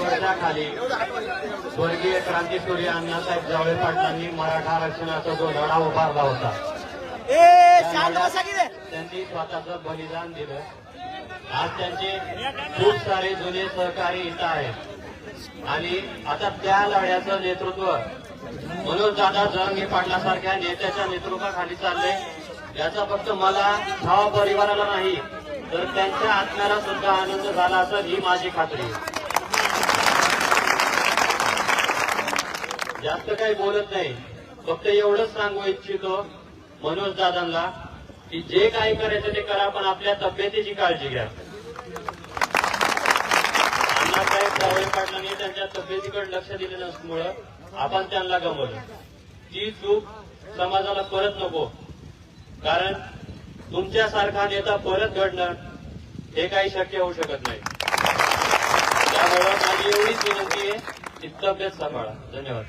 वर्षाखाली स्वर्गीय क्रांतीसूर्य अण्णासाहेब जावळे पाटलांनी मराठा आरक्षणाचा जो लढा उभारला होता. त्यांनी स्वतःचं बलिदान दिलं. आज त्यांचे खूप सारे जुने सहकारी इथं आहेत. आणि आता त्या लढ्याचं नेतृत्व मनोज दादा जरंगे पाटलासारख्या नेत्याच्या नेतृत्वाखाली चाललंय. याचा फक्त मला भाव परिवाराला नाही तर त्यांच्या आत्म्याला सुद्धा आनंद झाला असेल ही माझी खात्री. आहे. जास्त काही बोलत नाही. फक्त एवढंच सांगू इच्छितो मनोज दादांना की जे काही करायचं ते करा पण आपल्या तब्येतीची काळजी घ्या. अण्णासाहेब जावळे पाटलांनी त्यांच्या तब्येतीकडे लक्ष दिलं नसल्यामुळं आपण त्यांना गमवलं. ती चूक समाजाला परत नको. कारण तुमच्यासारखा नेता परत घडणं हे काही शक्य होऊ शकत नाही. त्यामुळे माझी एवढीच विनंती आहे इतकं सांभाळा. धन्यवाद.